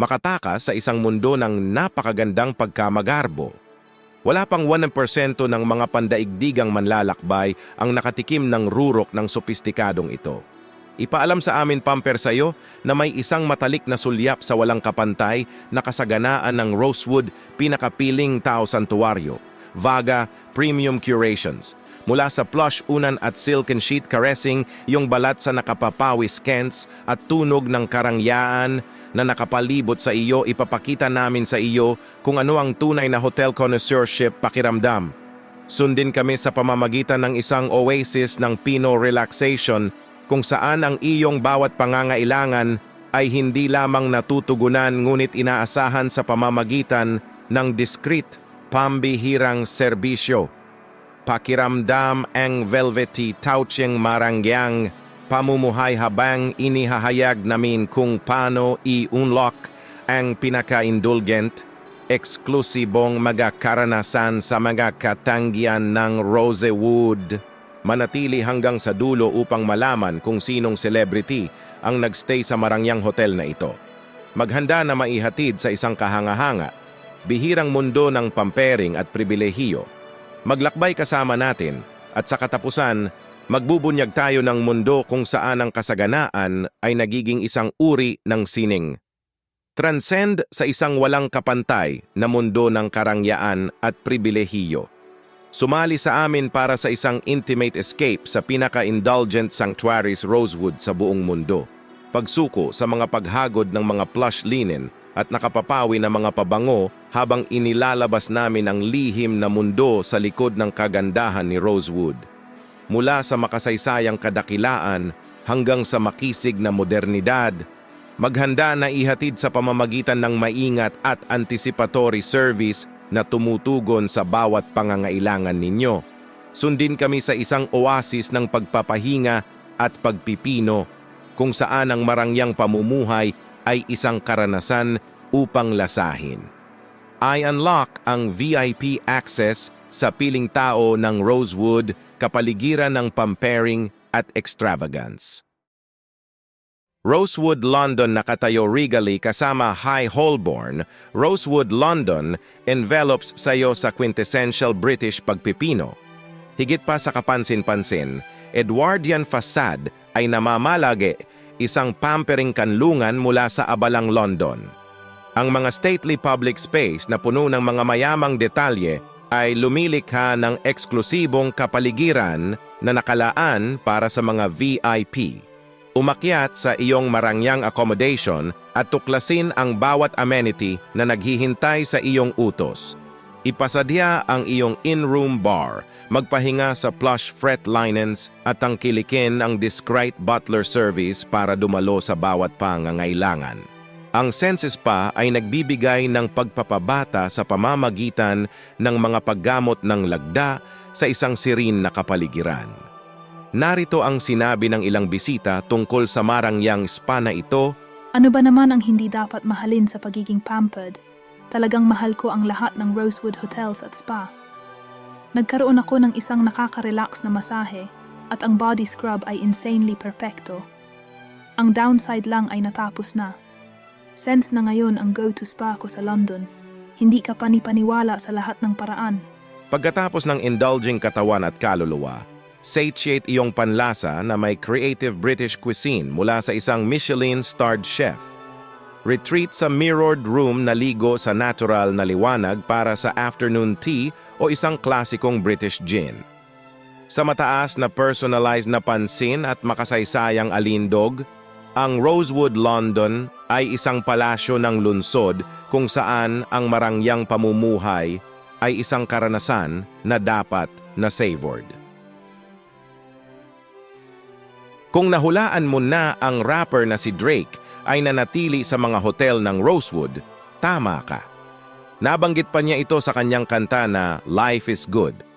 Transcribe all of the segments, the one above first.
makatakas sa isang mundo ng napakagandang pagkamagarbo. Wala pang 1% ng mga pandaigdigang manlalakbay ang nakatikim ng rurok ng sopistikadong ito. Ipaalam sa amin, Pamper, sa'yo na may isang matalik na sulyap sa walang kapantay na kasaganaan ng Rosewood pinakapiling tao santuario, Vaga Premium Curations. Mula sa plush unan at silken sheet caressing yung balat sa nakapapawis kents at tunog ng karangyaan na nakapalibot sa iyo, ipapakita namin sa iyo kung ano ang tunay na hotel connoisseurship pakiramdam. Sundin kami sa pamamagitan ng isang oasis ng Pino Relaxation kung saan ang iyong bawat pangangailangan ay hindi lamang natutugunan ngunit inaasahan sa pamamagitan ng discreet, pambihirang serbisyo. Pakiramdam ang velvety touching marangyang pamumuhay habang inihahayag namin kung paano i-unlock ang pinaka-indulgent, eksklusibong mga karanasan sa mga katanggian ng Rosewood. Manatili hanggang sa dulo upang malaman kung sinong celebrity ang nagstay sa Marangyang Hotel na ito. Maghanda na maihatid sa isang kahanga-hanga, bihirang mundo ng pampering at pribilehiyo. Maglakbay kasama natin at sa katapusan, magbubunyag tayo ng mundo kung saan ang kasaganaan ay nagiging isang uri ng sining. Transcend sa isang walang kapantay na mundo ng karangyaan at pribilehiyo. Sumali sa amin para sa isang intimate escape sa pinaka-indulgent sanctuaries Rosewood sa buong mundo. Pagsuko sa mga paghagod ng mga plush linen at nakapapawi na mga pabango habang inilalabas namin ang lihim na mundo sa likod ng kagandahan ni Rosewood. Mula sa makasaysayang kadakilaan hanggang sa makisig na modernidad, maghanda na ihatid sa pamamagitan ng maingat at anticipatory service na tumutugon sa bawat pangangailangan ninyo. Sundin kami sa isang oasis ng pagpapahinga at pagpipino kung saan ang marangyang pamumuhay ay isang karanasan upang lasahin. I unlock ang VIP access sa piling tao ng Rosewood kapaligiran ng pampering at extravagance. Rosewood London nakatayo regally kasama High Holborn, Rosewood London envelops sayo sa quintessential British pagpipino. Higit pa sa kapansin-pansin, Edwardian facade ay namamalagi isang pampering kanlungan mula sa abalang London. Ang mga stately public space na puno ng mga mayamang detalye ay lumilikha ng eksklusibong kapaligiran na nakalaan para sa mga VIP. Umakyat sa iyong marangyang accommodation at tuklasin ang bawat amenity na naghihintay sa iyong utos. Ipasadya ang iyong in-room bar, magpahinga sa plush fret linens at tangkilikin ang discreet butler service para dumalo sa bawat pangangailangan. Ang Senses pa ay nagbibigay ng pagpapabata sa pamamagitan ng mga paggamot ng lagda sa isang sirin na kapaligiran. Narito ang sinabi ng ilang bisita tungkol sa marangyang spa na ito Ano ba naman ang hindi dapat mahalin sa pagiging pampered? Talagang mahal ko ang lahat ng Rosewood Hotels at Spa. Nagkaroon ako ng isang nakaka-relax na masahe at ang body scrub ay insanely perfecto. Ang downside lang ay natapos na. Sense na ngayon ang go-to spa ko sa London. Hindi ka panipaniwala sa lahat ng paraan. Pagkatapos ng indulging katawan at kaluluwa, satiate iyong panlasa na may creative British cuisine mula sa isang Michelin-starred chef. Retreat sa mirrored room na ligo sa natural na liwanag para sa afternoon tea o isang klasikong British gin. Sa mataas na personalized na pansin at makasaysayang alindog, ang Rosewood London ay isang palasyo ng lunsod kung saan ang marangyang pamumuhay ay isang karanasan na dapat na savored. Kung nahulaan mo na ang rapper na si Drake ay nanatili sa mga hotel ng Rosewood, tama ka. Nabanggit pa niya ito sa kanyang kanta na Life is Good.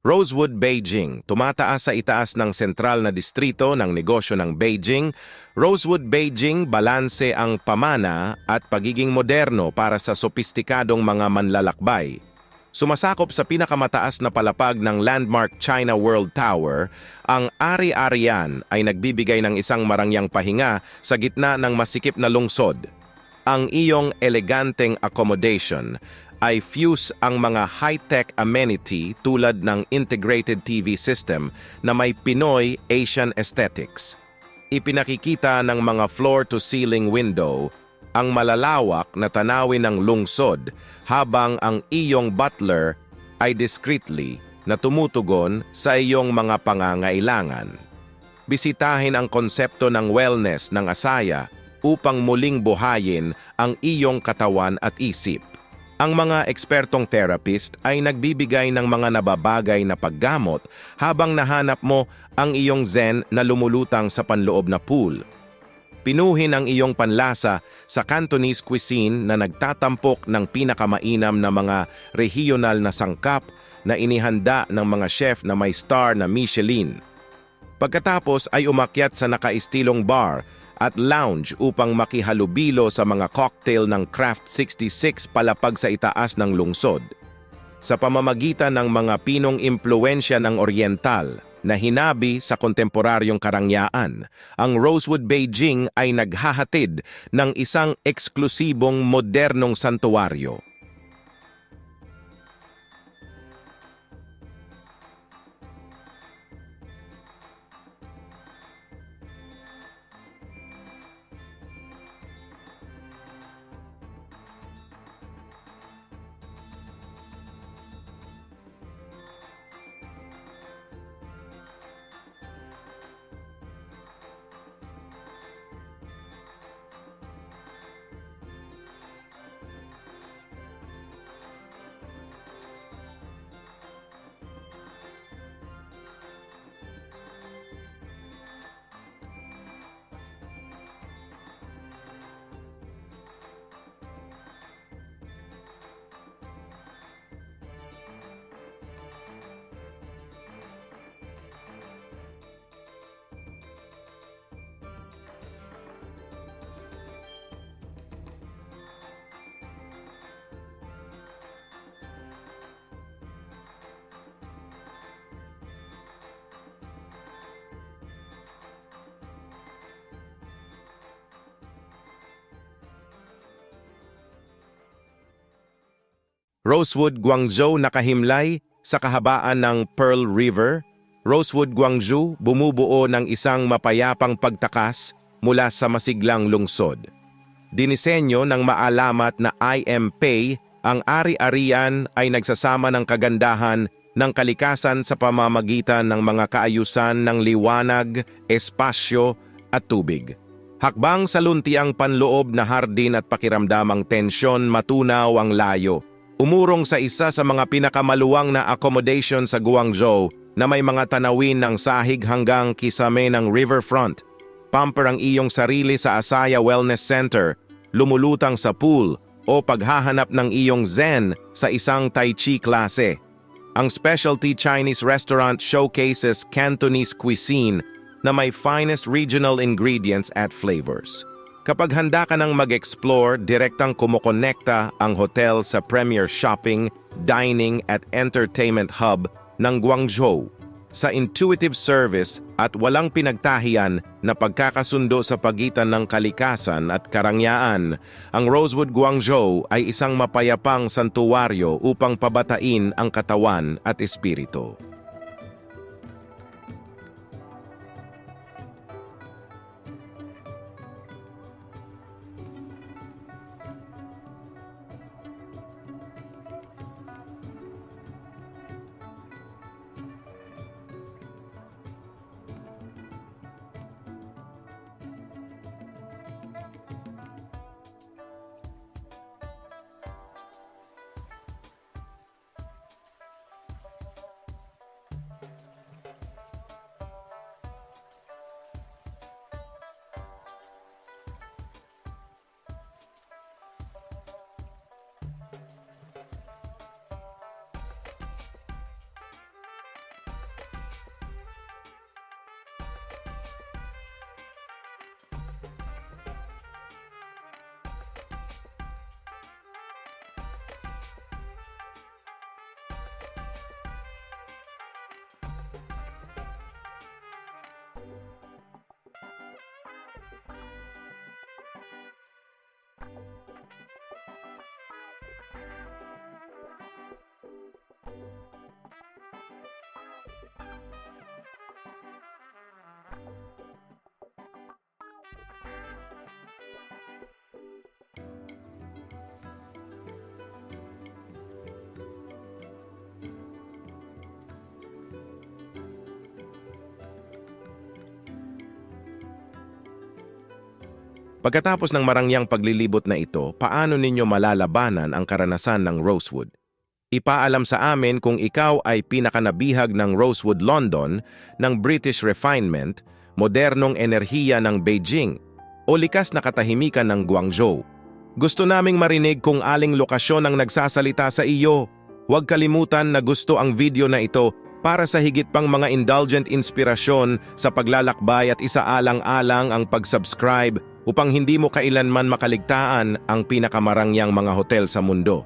Rosewood, Beijing, tumataas sa itaas ng sentral na distrito ng negosyo ng Beijing. Rosewood, Beijing, balanse ang pamana at pagiging moderno para sa sopistikadong mga manlalakbay. Sumasakop sa pinakamataas na palapag ng landmark China World Tower, ang Ari-Arian ay nagbibigay ng isang marangyang pahinga sa gitna ng masikip na lungsod. Ang iyong eleganteng accommodation ay fuse ang mga high-tech amenity tulad ng integrated TV system na may Pinoy Asian aesthetics. Ipinakikita ng mga floor-to-ceiling window ang malalawak na tanawin ng lungsod habang ang iyong butler ay discreetly na tumutugon sa iyong mga pangangailangan. Bisitahin ang konsepto ng wellness ng Asaya upang muling buhayin ang iyong katawan at isip. Ang mga ekspertong therapist ay nagbibigay ng mga nababagay na paggamot habang nahanap mo ang iyong zen na lumulutang sa panloob na pool. Pinuhin ang iyong panlasa sa Cantonese cuisine na nagtatampok ng pinakamainam na mga regional na sangkap na inihanda ng mga chef na may star na Michelin. Pagkatapos ay umakyat sa nakaistilong bar at lounge upang makihalubilo sa mga cocktail ng Craft 66 palapag sa itaas ng lungsod. Sa pamamagitan ng mga pinong impluensya ng Oriental na hinabi sa kontemporaryong karangyaan, ang Rosewood Beijing ay naghahatid ng isang eksklusibong modernong santuwaryo. Rosewood, Guangzhou nakahimlay sa kahabaan ng Pearl River. Rosewood, Guangzhou bumubuo ng isang mapayapang pagtakas mula sa masiglang lungsod. Dinisenyo ng maalamat na IMPay, ang ari-arian ay nagsasama ng kagandahan ng kalikasan sa pamamagitan ng mga kaayusan ng liwanag, espasyo at tubig. Hakbang sa luntiang panloob na hardin at pakiramdamang tensyon matunaw ang layo umurong sa isa sa mga pinakamaluwang na accommodation sa Guangzhou na may mga tanawin ng sahig hanggang kisame ng riverfront. Pamper ang iyong sarili sa Asaya Wellness Center, lumulutang sa pool o paghahanap ng iyong zen sa isang Tai Chi klase. Ang specialty Chinese restaurant showcases Cantonese cuisine na may finest regional ingredients at flavors. Kapag handa ka nang mag-explore, direktang kumukonekta ang hotel sa premier shopping, dining at entertainment hub ng Guangzhou. Sa intuitive service at walang pinagtahiyan na pagkakasundo sa pagitan ng kalikasan at karangyaan, ang Rosewood Guangzhou ay isang mapayapang santuwaryo upang pabatain ang katawan at espiritu. Pagkatapos ng marangyang paglilibot na ito, paano ninyo malalabanan ang karanasan ng Rosewood? Ipaalam sa amin kung ikaw ay pinakanabihag ng Rosewood London, ng British Refinement, modernong enerhiya ng Beijing, o likas na katahimikan ng Guangzhou. Gusto naming marinig kung aling lokasyon ang nagsasalita sa iyo. Huwag kalimutan na gusto ang video na ito para sa higit pang mga indulgent inspirasyon sa paglalakbay at isaalang-alang ang pag-subscribe upang hindi mo kailanman makaligtaan ang pinakamarangyang mga hotel sa mundo.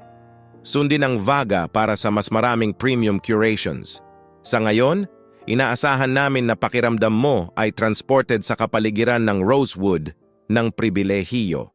Sundin ang Vaga para sa mas maraming premium curations. Sa ngayon, inaasahan namin na pakiramdam mo ay transported sa kapaligiran ng Rosewood ng pribilehiyo.